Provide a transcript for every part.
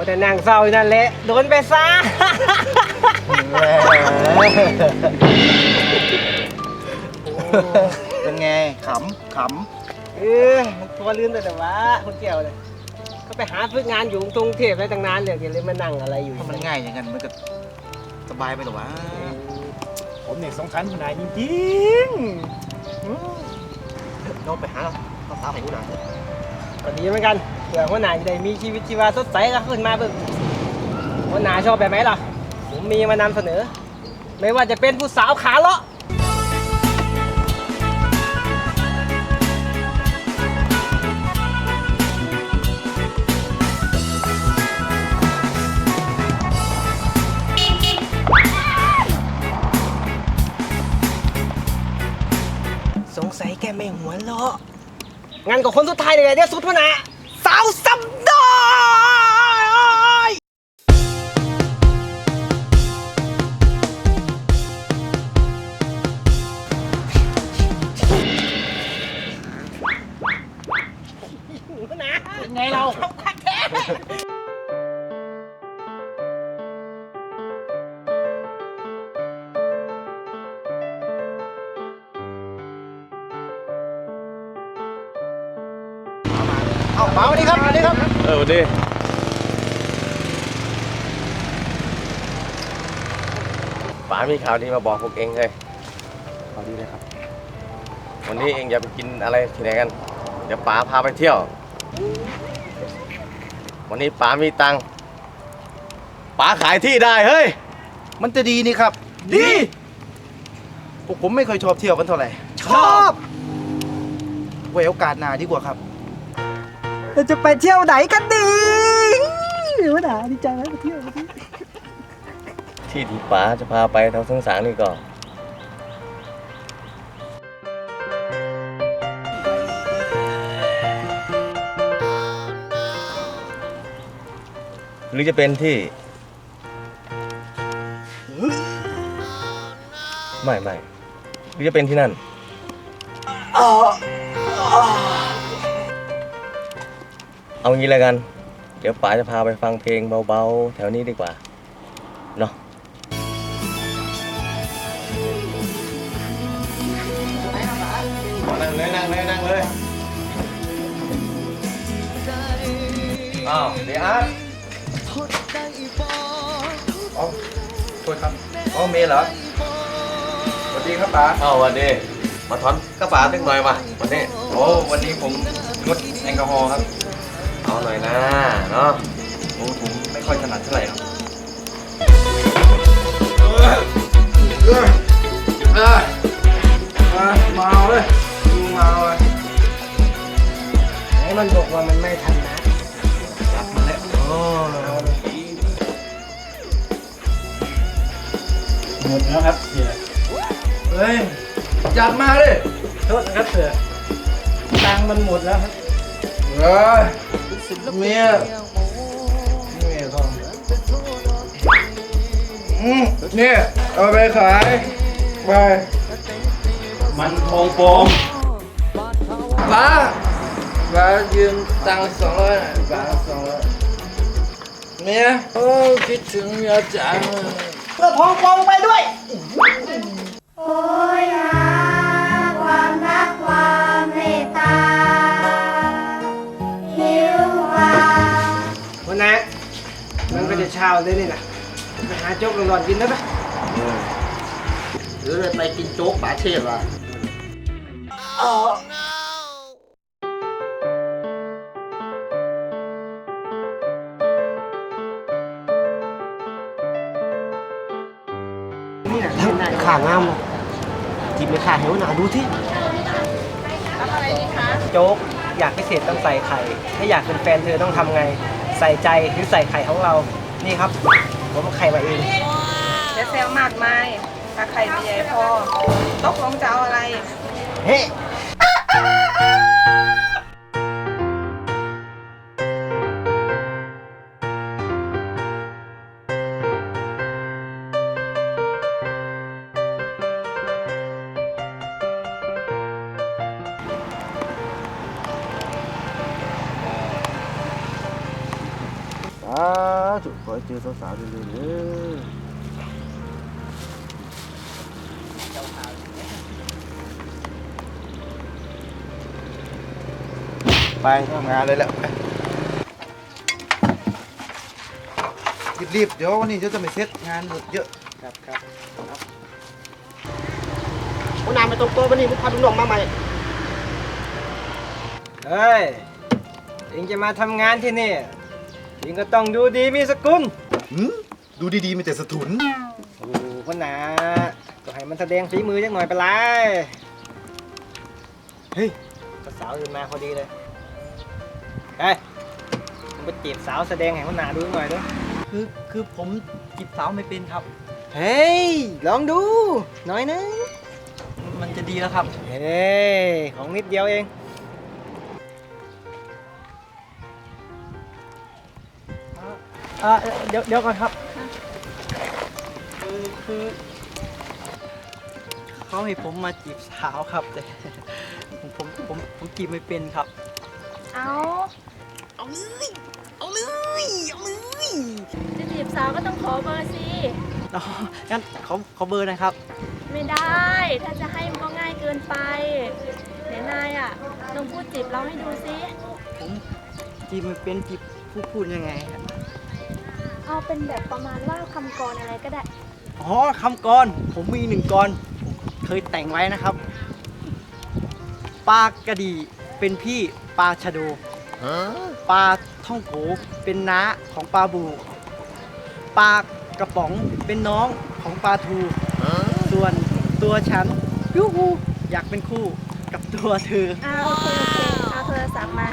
บ่ได้นั่งเศร้าอยู่นั่นแหละ โดนไปซะแหมเป็นไงขำขเออมันตัวลืมแต่แต่ว่าคนเกี่ยวเลยก็ไปหาฝึกงานอยู่กรุงเทพได้ตั้งนานเลยเดี๋ยวเลยมานั่งอะไรอยู่ำถ้ามันง่ายอย่างนั้นมันก็สบายไปหรอวะผมเนี่ยสงสารคุณนายจริงเราไปหาภาษาของกูหน่อยก็ดีเหมือนกัน เผื่อหัวหน้าจะได้มีชีวิตชีวาสดใสก็ขึ้นมาเบิ่งหัวหน้าชอบแบบไหนล่ะ ผมมีมานำเสนอ ไม่ว่าจะเป็นผู้สาวขาเลาะ สงสัยแกไม่หัวเราะงั้นก็คนสุดท้ายเลยเดี๋ยวสุดหัวหน้า สา นี้ครับเออดีป๋ามีข่าวดีมาบอกพวกเองเลยขอดีเลยครับ วันนี้เองอย่าไปกินอะไรที่ไหนกัน เดี๋ยวป๋าพาไปเที่ยว วันนี้ป๋ามีตังค์ป๋าขายที่ได้เฮ้ย มันจะดีนี่ครับดีพวกผมไม่เคยชอบเที่ยวกันเท่าไหร่ชอบไว้โอกาสหน้าดีกว่าครับ เราจะไปเที่ยวไหนกันดีหัวหน้าดีใจไหมไปเที่ยวไปเที่ยวที่ที่ป๋าจะพาไปแถวสงสารนี่ก็หรือจะเป็นที่ ไม่ไม่หรือจะเป็นที่นั่น เอางี้แล้วกัน เดี๋ยวป๋าจะพาไปฟังเพลงเบาๆ แถวนี้ดีกว่า เนาะนั่งเลยนั่งเลยนั่งเลย อ้าวเดี๋ยวอาร์ตโทษครับอ๋อเมย์เหรอ สวัสดีครับป๋า อ้าววันดีมาถอนกระป๋าสักหน่อยมาวันนี้ โอ้ วันนี้ผมงดแอลกอฮอล์ครับ เอาหน่อยนะเนาะโอ้ผมไม่ค่อยถนัดเท่าไหร่ครับเมาเลยเมาเลยไหนมันบอกว่ามันไม่ทันนะจับมาแล้วโอ้หมดแล้วครับเสียเฮ้ยจัดมาเลยโทษนะครับเสือตังมันหมดแล้วครับเฮ้ย เมียเมียทองอืมเนี่ยเอาไปขาย ไปมันทองปลอมป้าป้ายืมตังค์สองร้อยหน่อยป้าสองร้อยเมียโอ้คิดถึงเมียจัง เพื่อทองปลอมไปด้วย โอ้ย ช้าเลยนี่นะไปหาโจ๊กร้อนๆกินได้ไหมหรือเลยไปกินโจ๊กป๋าเทพอะนี่นะข่างามจีบไม่ขาดเหวหนาดูที่โจ๊กอยากพิเศษต้องใส่ไข่ ถ้าอยากเป็นแฟนเธอต้องทำไง ใส่ใจหรือใส่ไข่ของเรา นี่ครับ ผมเอาไข่มาเองจะแซวมากมายถ้าไข่ไม่ใหญ่พอตกลงจะเอาอะไร เฮ้ ไปทำงานเลยแหละรีบๆเดี๋ยววันนี้เดี๋ยวจะไม่เสร็จงานหมดเยอะครับครับคุณนายมาตรงตัววันนี้มุกพาลุงหลงมาใหม่เฮ้ยเองจะมาทำงานที่นี่เองก็ต้องดูดีมีสกุลหืมดูดีๆมีแต่สะทุนโอ้โหพ่อหนาก็ให้มันแสดงฝีมือจังหน่อยไปนไรเฮ้ยสาวอื่นมาพอดีเลย เฮ้ยมึงไปจีบสาวแสดงให้พ่อหนาดูหน่อยด้วยคือคือผมจีบสาวไม่เป็นครับ เฮ้ย ลองดู หน่อยนึง มันจะดีแล้วครับ เฮ้ย ของนิดเดียวเอง อ่าเดี๋ยวเดี๋ยวก่อนครับ คือคือเขาให้ผมมาจีบสาวครับแต่ ผมผมผมผมจีบไม่เป็นครับ เอา เอาเลย เอาเลย เอาเลยจะจีบสาวก็ต้องขอเบอร์สิ อ๋องั้นขอขอเบอร์หนะครับ ไม่ได้ ถ้าจะให้มันก็ง่ายเกินไปเดี๋ยวนายอะลองพูดจีบเราให้ดูสิ ผมจีบไม่เป็นจีบผู้พูดยังไงครับเอาเป็นแบบประมาณว่าคำกรอะไรก็ได้ อ๋อคำกรผมมีหนึ่งกรผมเคยแต่งไว้นะครับ ปลากระดีเป็นพี่ปลาชะโด ปลาท่องโขเป็นน้าของปลาบู ปลากระป๋องเป็นน้องของปลาทู ส่วนตัวฉันยูฮูอยากเป็นคู่กับตัวเธอเอาโอเคโอเคเอาโทรศัพท์มา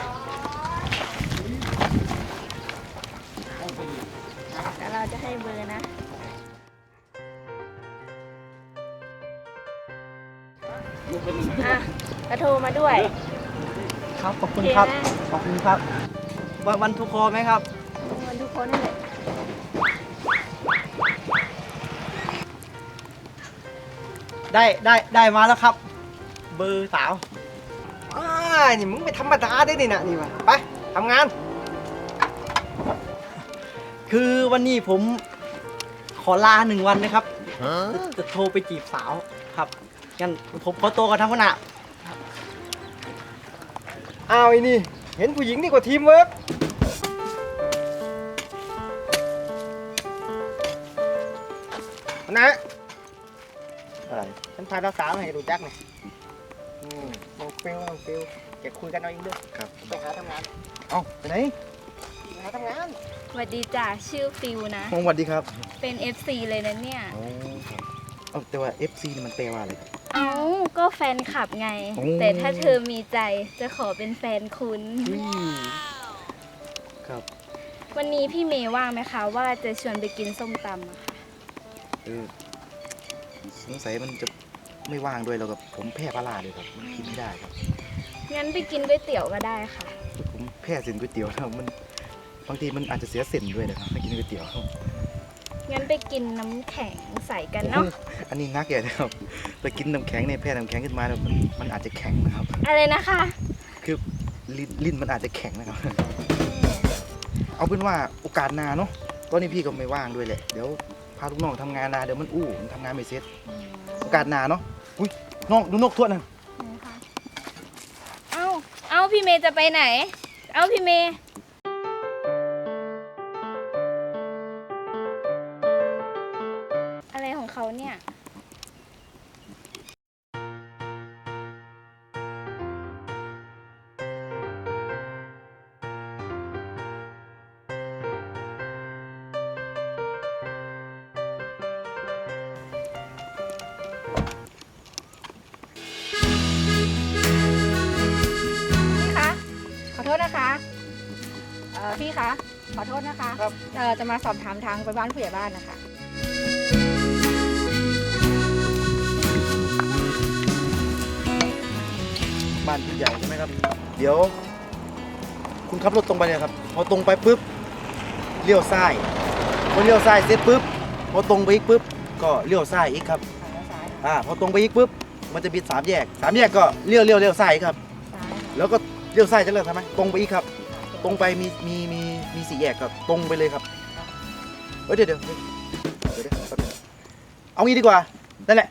แล้วเราจะให้เบอร์นะอะแล้วโทรมาด้วย ครับ ขอบคุณครับโอเคนะขอบคุณครับวันวันทุกคอไหมครับเงินทุกคนนั่นแหละได้ได้ได้มาแล้วครับ เบอร์สาวอ้านี่มึงไม่ธรรมดาได้นี่นะนี่วะไปทำงาน คือวันนี้ผมขอลาหนึ่งวันนะครับจะโทรไปจีบสาวครับงั้นผมขอตัวก่อนทั้งคณะ อ้าวไอ้นี่ เห็นผู้หญิงนี่กว่าทีมเวิร์กนะ อะไรฉันพาสาวๆมาให้รู้จักหน่อยอืมน้องฟิวน้องฟิวเก็บคุยกันเอาเองด้วยครับไปหาทำงานเอ้าไปไหนไปหาทำงาน สวัสดีจ้ะชื่อฟิวนะสวัสดีครับเป็น FC เลยนะเนี่ย โอ้ครับเอ้าแต่ว่า FC นี่มันแปลว่าอะไรครับ เอ้าก็แฟนคลับไง โอ้ แต่ถ้าเธอมีใจจะขอเป็นแฟนคุณครับ วันนี้พี่เมย์ว่างไหมคะ ว่าจะชวนไปกินส้มตำอะค่ะเออสงสัยมันจะไม่ว่างด้วยแล้วกับผมแพ้ปลาร้าเลยครับมันกินไม่ได้ครับ งั้นไปกินก๋วยเตี๋ยวก็ได้ค่ะ ผมแพ้เส้นก๋วยเตี๋ยวนะครับมันบางทีมันอาจจะเสียเส้นด้วยนะครับถ้ากินก๋วยเตี๋ยว งั้นไปกินน้ำแข็งใส่กันเนาะ อันนี้นักใหญ่นะครับ ไปกินน้ำแข็งเนี่ยแพ้น้ำแข็งขึ้นมาแล้วมันมันอาจจะแข็งนะครับ อะไรนะคะ คือลิ้นลิ้นมันอาจจะแข็งนะครับ เอาเป็นว่าโอกาสหนาเนาะ ตอนนี้พี่ก็ไม่ว่างด้วยแหละ เดี๋ยวพาลูกน้องทำงานนาเดี๋ยวมันอู้มันทำงานไม่เสร็จ โอกาสหนาเนาะ อุ้ยน้องดูนกทวดนั่นเอ้าเอ้าพี่เมย์จะไปไหน เอ้าพี่เมย์ ษนะคะเอ่อพี่คะขอโทษนะคะครับ เอ่อจะมาสอบถามทางไปบ้านผู้ใหญ่บ้านนะคะ บ้านผู้ใหญ่ใช่ไหมครับ เดี๋ยว คุณขับรถตรงไปเลยครับ พอตรงไปปุ๊บเลี้ยวซ้าย พอเลี้ยวซ้ายเสร็จปุ๊บ พอตรงไปอีกปุ๊บ ก็เลี้ยวซ้ายอีกครับทางด้านซ้ายอ่า พอตรงไปอีกปุ๊บ มันจะมีสามแยกสามแยกก็เลี้ยวเลี้ยวเลี้ยวซ้ายอีกครับ ซ้ายแล้วก็ เลี้ยวซ้ายจะเลี้ยวทำไมตรงไปอีกครับ ตรงไปมีมีมีมีสี่แยกครับตรงไปเลยครับเฮ้ยเดี๋ยวเดี๋ยวเดี๋ยวเดี๋ยวเดี๋ยวแป๊บนึงเอางี้ดีกว่านั่นแหละ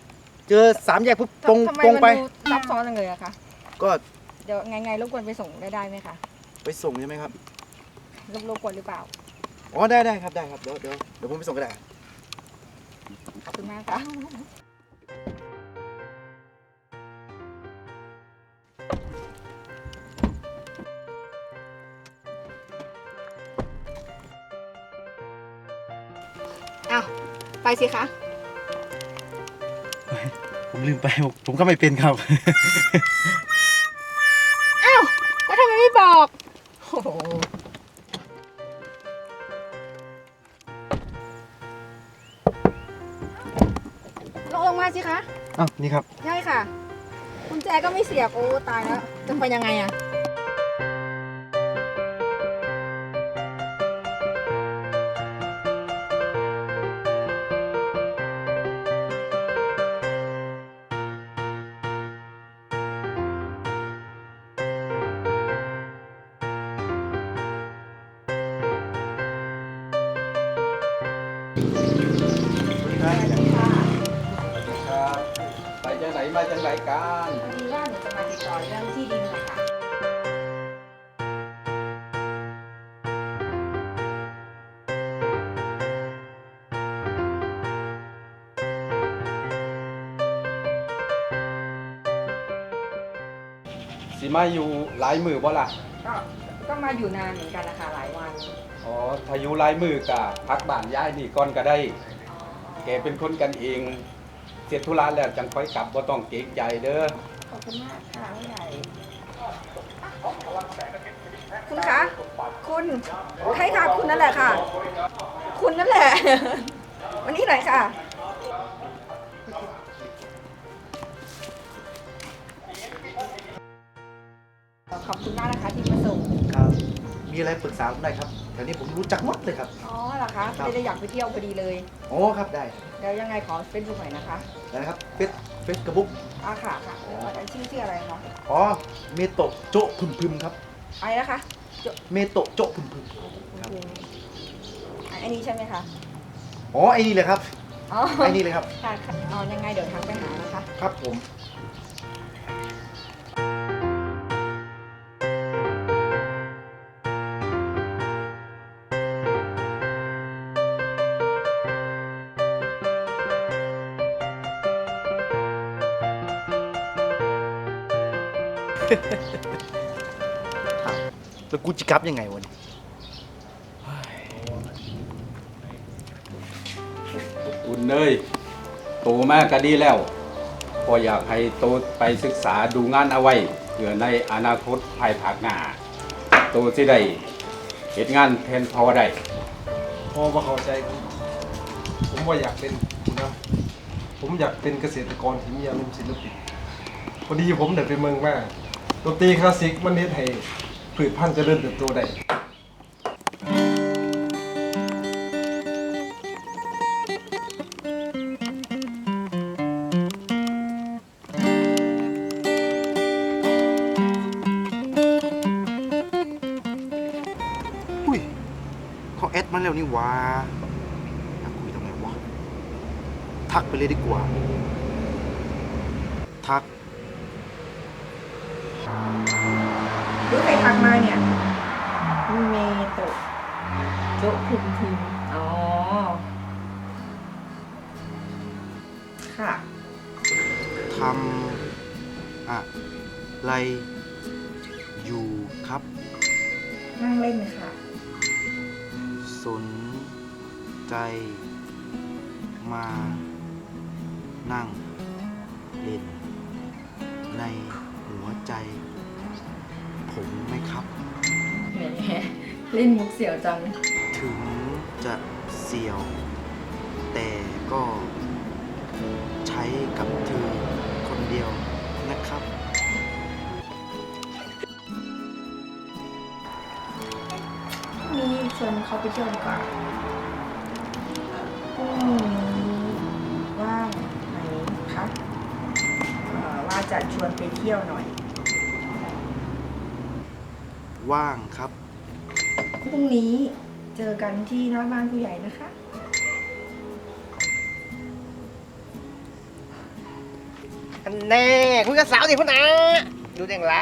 เจอสามแยกปุ๊บตรงทำไมตรงมันไป ดูซับซ้อนจังเลยอะคะก็เดี๋ยวไงไงๆรบกวนไปส่งได้ได้ไหมคะไปส่งใช่ไหมครับรบรบกวนหรือเปล่าอ๋อได้ได้ครับได้ครับเดี๋ยวเดี๋ยวเดี๋ยวผมไปส่งก็ได้ ขอบคุณมากค่ะ ไปสิคะ ผมลืมไปผมผมก็ไม่เป็นครับ อ้าวแล้วทำไมไม่บอกโอ้โหลงลงมาสิคะ อ้าวนี่ครับ ใช่ค่ะกุญแจก็ไม่เสียบโอ้ตายแล้วจะไปยังไงอะ ครับไปจังไหนมาจังไหนกันพอดีว่าหนูจะมาติดต่อเรื่องที่ดินนะคะสิมาอยู่หลายมือบ่ล่ะก็ก็มาอยู่นานเหมือนกันนะคะหลายวัน อ๋อถ้าอยู่หลายมือกะพักบ้านย้ายนี่ก่อนก็ได้ แกเป็นคนกันเอง เสร็จธุระแล้วจังค่อยกลับบ่ต้องเกรงใจเด้อ ขอบคุณมากค่ะผู้ใหญ่คุณคะ คุณใช่ค่ะคุณนั่นแหละค่ะ คุณนั่นแหละ วันนี้หน่อยค่ะ ขอบคุณมากนะคะที่มาส่ง ครับ มีอะไรปรึกษาผมได้ครับ แถวนี้ผมรู้จักหมดเลยครับ อ๋อเหรอคะครับ ไม่ได้อยากไปเที่ยวพอดีเลยโอ้ครับได้ครับเดี๋ยวยังไงขอเฟซบุ๊กหน่อยนะคะได้นะครับเฟซเฟซกระบุกอ่าค่ะค่ะเดี๋ยวเอาชื่อชื่ออะไรคะอ๋อเมโตะโจะพึมพึมครับ อะไรนะคะเมโตะโจะพึมพึมครับอันนี้ใช่ไหมคะอ๋อไอ้นี่เลยครับอ๋อไอ้นี่เลยครับค่ะค่ะเอายังไงเดี๋ยวทักไปหานะคะ ครับผม แล้วกูจะกลับยังไงวะเนี่ยอุ่นเนยโตมากก็ดีแล้ว พออยากให้โตไปศึกษาดูงานเอาไว้เพื่อในอนาคตภายภาคหน้าโตสิได้เหตุงานแทนพอได้พอมาเข้าใจผมผมว่าอยากเป็นนะผมอยากเป็นเกษตรกรที่มีอารมณ์ศิลปินพอดีผมได้ไปเมืองมา ดนตรีคลาสสิกมันเฮ็ดให้พืชพันธุ์เจริญเติบโตได้อุ้ยเขาแอดมาแล้วนี่หวะอยากคุยทำไมวะทักไปเลยดีกว่า ทัก หรือใครทักมาเนี่ยเมโตะโจะพึมพึมอ๋อ ค่ะ ทำอะไรอยู่ครับ นั่งเล่นค่ะ สนใจ เล่นมุกเสียวจัง ถึงจะเสี่ยว แต่ก็ใช้กับเธอคนเดียวนะครับนี่ชวนเขาไปเที่ยวดีกว่าพรุ่งนี้ว่างไหมคะเอ่อว่าจะชวนไปเที่ยวหน่อย ว่างครับ พรุ่งนี้เจอกันที่หน้าบ้านผู้ใหญ่นะคะ อันแน่คุยกับสาวสิคุณอาดูอย่างไร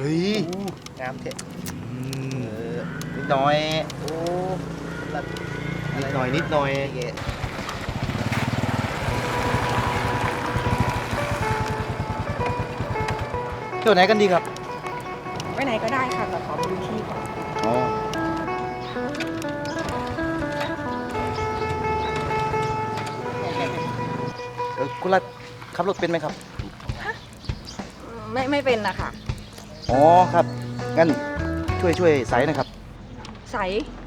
เฮ้ยงามเถอะอืมนิดหน่อยโอ้นิดหน่อยนิดหน่อยเที่ยวไหนกันดีครับไปไหนก็ได้ค่ะแต่ขอไปดูที่ก่อน คุณรัฐขับรถเป็นไหมครับ ไม่ไม่เป็นนะคะอ๋อครับ งั้นช่วยช่วยใส่หนะครับ ใส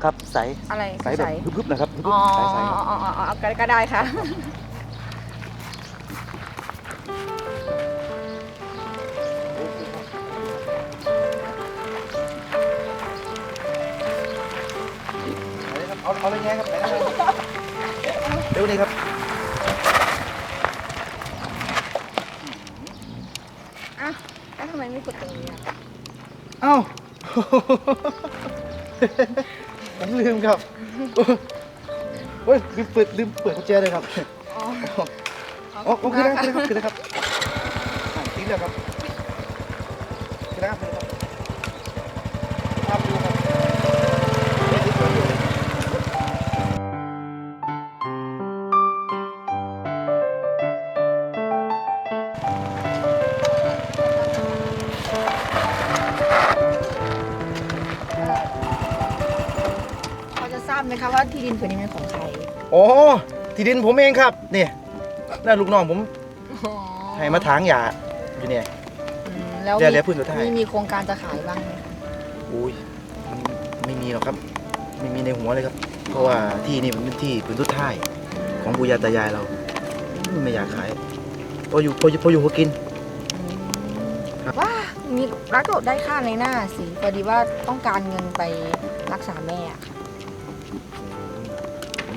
ครับใส่อะไรใส่แบบพึบๆนะครับพึบอ๋อๆใส่ใส่อ๋ออ๋ออ๋อก็ก็ได้ค่ะ เอาเอาเลยไงครับไหนครับเร็วนี่ครับ อ้าวแล้วทำไมไม่กดตรงนี้อะ เอ้า ผมลืมครับโอ้ยลืมเปิดลืมเปิดกุญแจเลยครับอ๋ออ๋อโอเคนะครับคือนะครับอะทิ้งแล้วครับ ผืนนี้เป็นของใครโอ้ที่ดินผมเองครับนี่น่าลูกน้องผมให้มาถางหญ้าอยู่เนี่ย อืมแล้วเดี๋ยวเดี๋ยวพูดสุดท้าย มีมีโครงการจะขายบ้างไหมคะอุ้ยมันไม่มีหรอกครับ ไม่มีในหัวเลยครับ เพราะว่าที่นี่มันเป็นที่พื้นทุดท้ายของปู่ย่าตายายเราไม่อยากขายพออยู่พออยู่พออยู่พอกิน ครับ ว้ามีรักโดดได้ค่าในหน้าสิพอดีว่าต้องการเงินไปรักษาแม่อะค่ะผม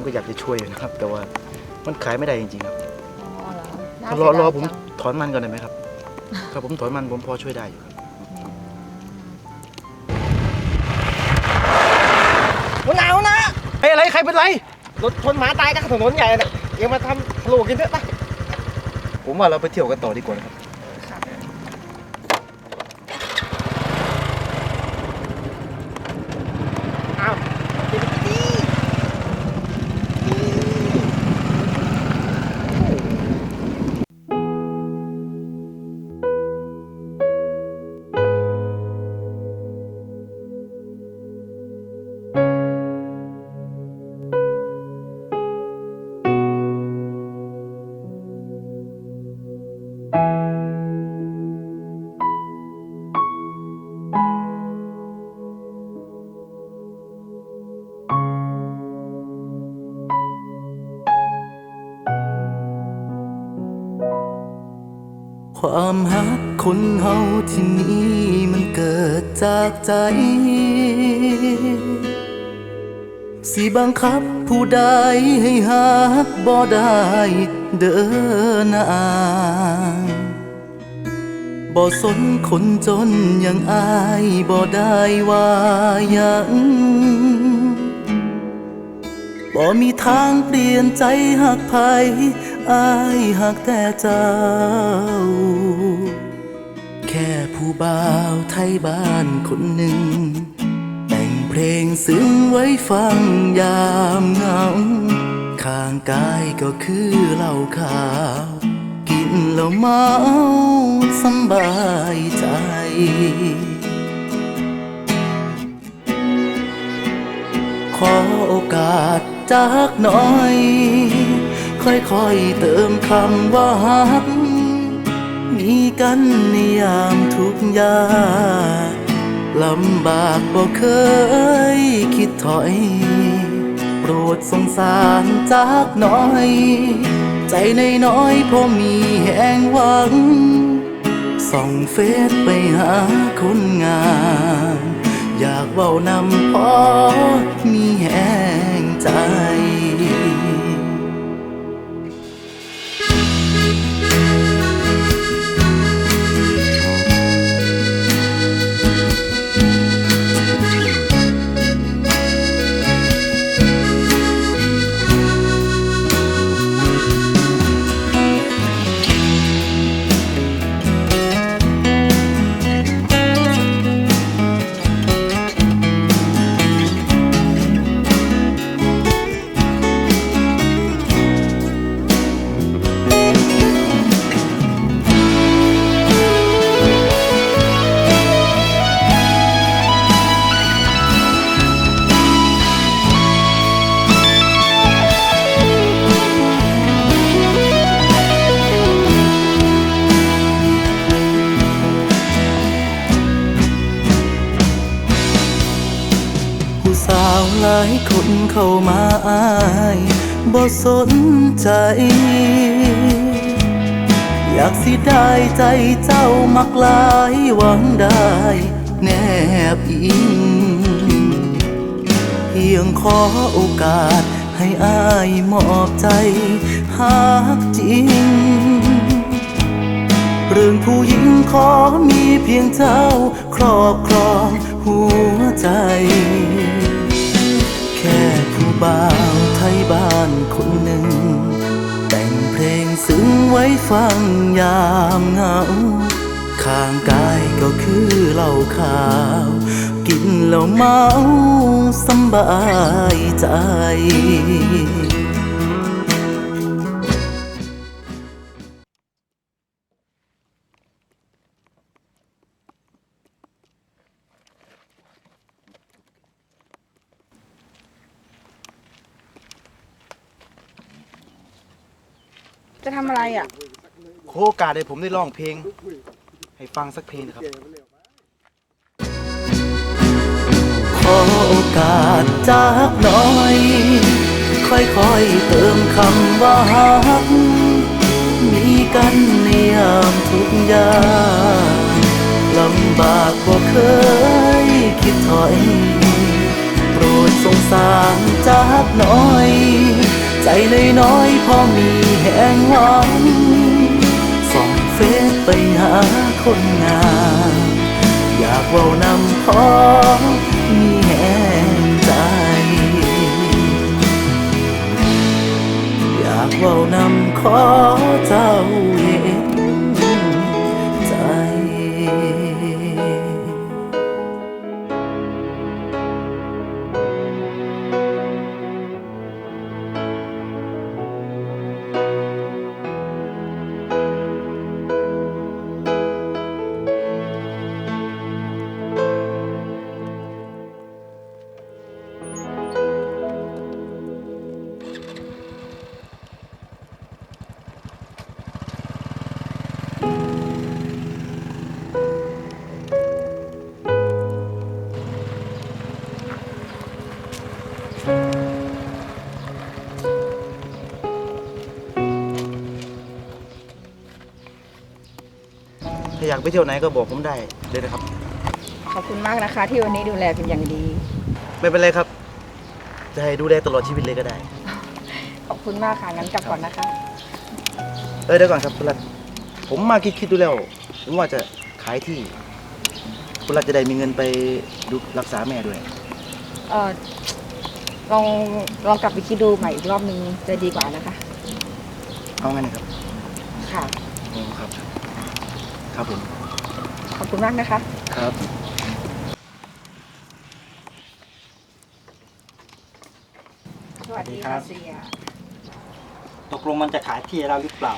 ก็อยากจะช่วยอยู่นะครับ แต่ว่ามันขายไม่ได้จริงๆครับอ๋อเหรอน่าถ้าเสีรอยดายรอผมจังถอนมันก่อนได้ไหมครับถ้าผมถอนมันผมพอช่วยได้อยู่ครับคุณอาคุณอาเฮ้ยอะไรใครเป็นไร รถชนหมาตายกลางถนนใหญ่น่ะเดี๋ยวมาทำโลกินเถอะไปผมว่าเราไปเที่ยวกันต่อดีกว่านะครับ คนเฮาที่นี่มันเกิดจากใจ สิบังคับผู้ใดให้หักบ่ได้เดินนางบ่สนคนจนย่างอายบ่ได้ว่ายังบ่มีทางเปลี่ยนใจหักไผอายหักแต่เจ้า ผู้บ่าวไทยบ้านคนหนึ่ง แต่งเพลงซึ้งไว้ฟังยามเหงา ข้างกายก็คือเหล้าขาว กินแล้วเมาสบายใจขอโอกาสจากน่อย ค่อยๆเติมคำว่าฮัก มีกันในยามทุกยากลำบากบ่เคยคิดถอย โปรดสงสารจากน้อย ใจในน้อยพอมีแห่งหวัง ส่องเฟซไปหาคนงาม อยากเว้านำพอมีแห่งใจาวหลายคนเข้ามาอายบ่สนใจ อยากสิได้ใจเจ้ามักลายหวังได้แนบอิงเพียงขอโอกาสให้อายมอบใจหากจริง เรื่องผู้หญิงขอมีเพียงเจ้าครอบครองหัวใจ บ่าวไทยบ้านคนหนึ่ง แต่งเพลงซึ้งไว้ฟังยามเหงา ข้างกายก็คือเหล้าขาว กินแล้วเมาสบายใจ ทำอะไรอะขอโอกาสให้ผมได้ร้องเพลง ให้ฟังสักเพลงนะครับ ขอโอกาสจากหน่อย ค่อยๆเติมคำว่าฮัก มีกันในยามทุกอยางลำบากบ่เคยคิดถอย โปรดสงสารจากหน่อย ใจน้อยๆพอมีแห่งหวังส่องเฟซไปหาคนงาม อยากเว้านำพอมีแห่งใจ อยากเว้านำขอเจ้าเอง อยากไปเที่ยวไหนก็บอกผมได้เลยนะครับ ขอบคุณมากนะคะ ที่วันนี้ดูแลเป็นอย่างดี ไม่เป็นไรครับ จะให้ดูแลตลอดชีวิตเลยก็ได้ ขอบคุณมากค่ะงั้นกลับก่อนนะคะ เออเดี๋ยวก่อนครับคุณรัฐผมมาคิดคิดดูแล้วผมว่าจะขายที่ คุณรัฐจะได้มีเงินไปดูรักษาแม่ด้วย เออลองลองกลับไปคิดดูใหม่อีกรอบนึงจะดีกว่านะคะ เอางั้นนะครับ ค่ะ โอ้ครับ ครับผม ขอบคุณมากนะคะ ครับ สวัสดีค่ะเสีย ตกลงมันจะขายที่ให้เราหรือเปล่า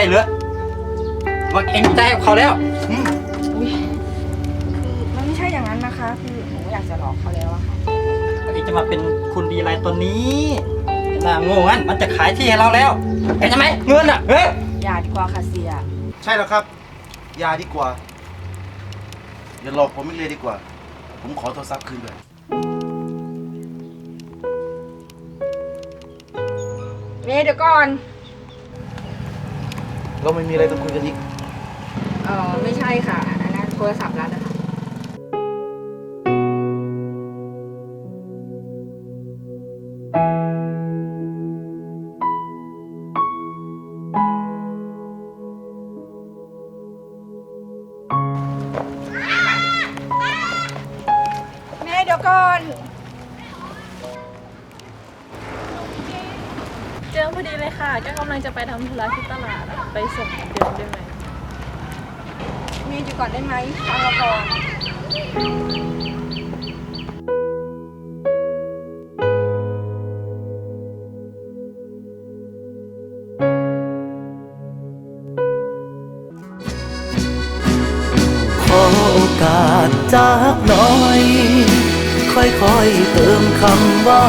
ช่เหรอว่าเองมีใจกับเขาแล้วอืมอุ้ยคือมันไม่ใช่อย่างนั้นนะคะ คือหนูอยากจะหลอกเขาแล้วอะค่ะ เองจะมาเป็นคนดีอะไรตัวนี้น่าโง่งั้นมันจะขายที่ให้เราแล้วเห็นไหมเงินอะเฮ้ยอย่าดีกว่าค่ะเสีย ใช่แล้วครับ ยาดีกว่า อย่าหลอกผมอีกเลยดีกว่า ผมขอโทรศัพท์คืนเลย เมย์เดี๋ยวก่อน เราไม่มีอะไรต้องคุยกันอีก เออไม่ใช่ค่ะ อันนั้นโทรศัพท์ร้านนะคะเมย์เดี๋ยวก่อน เจอพอดีเลยค่ะ ก็กำลังจะไปทำธุระที่ตลาดอะ ไปส่งเหมือดิมได้ไหมมย์อยู่ก่อนได้ไหมฟังเราก่อนขอโอกาสจากน่อย ค่อยๆเติมคำว่า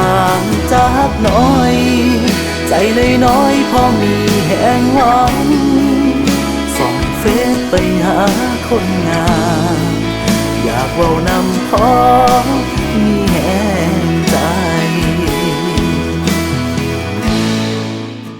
สงสารจากน้อย ใจเลยน้อยพอมีแห่งหวังส่องเฟซไปหาคนงาม อยากเว้านำพอ